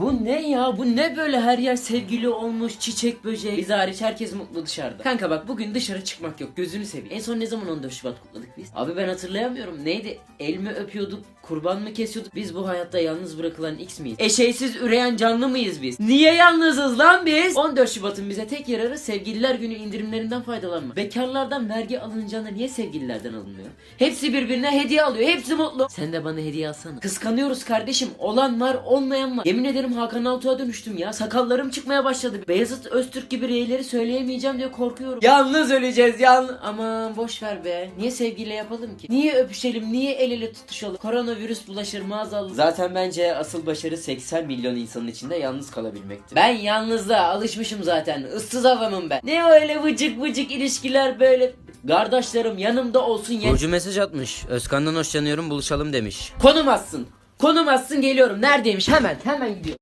Bu ne ya? Bu ne böyle her yer sevgili olmuş, çiçek böcek. Biz hariç herkes mutlu dışarıda. Kanka bak bugün dışarı çıkmak yok. Gözünü seveyim. En son ne zaman 14 Şubat kutladık biz? Abi ben hatırlayamıyorum. Neydi? El mi öpüyorduk? Kurban mı kesiyorduk? Biz bu hayatta yalnız bırakılan X miyiz? Eşeğsiz üreyen canlı mıyız biz? Niye yalnızız lan biz? 14 Şubat'ın bize tek yararı sevgililer günü indirimlerinden faydalanma. Bekarlardan vergi alınacağına niye sevgililerden alınmıyor? Hepsi birbirine hediye alıyor. Hepsi mutlu. Sen de bana hediye alsana. Kıskanıyoruz kardeşim. Olan var olmayan var. Yemin ederim Hakan Altuğ'a dönüştüm ya. Sakallarım çıkmaya başladı. Beyazıt Öztürk gibi reyleri söyleyemeyeceğim diye korkuyorum. Yalnız öleceğiz yalnız. Aman boş ver be. Niye sevgiyle yapalım ki? Niye öpüşelim? Niye el ele tutuşalım? Koronavirüs bulaşır maazallah. Zaten bence asıl başarı 80 milyon insanın içinde yalnız kalabilmektir. Ben yalnızlığa alışmışım zaten. Issız adamım ben. Ne öyle vıcık vıcık ilişkiler böyle. Kardeşlerim yanımda olsun yeter. Burcu mesaj atmış. Özkan'dan hoşlanıyorum buluşalım demiş. Konum atsın. Konum atsın geliyorum. Neredeymiş? Hemen hemen gidiyor.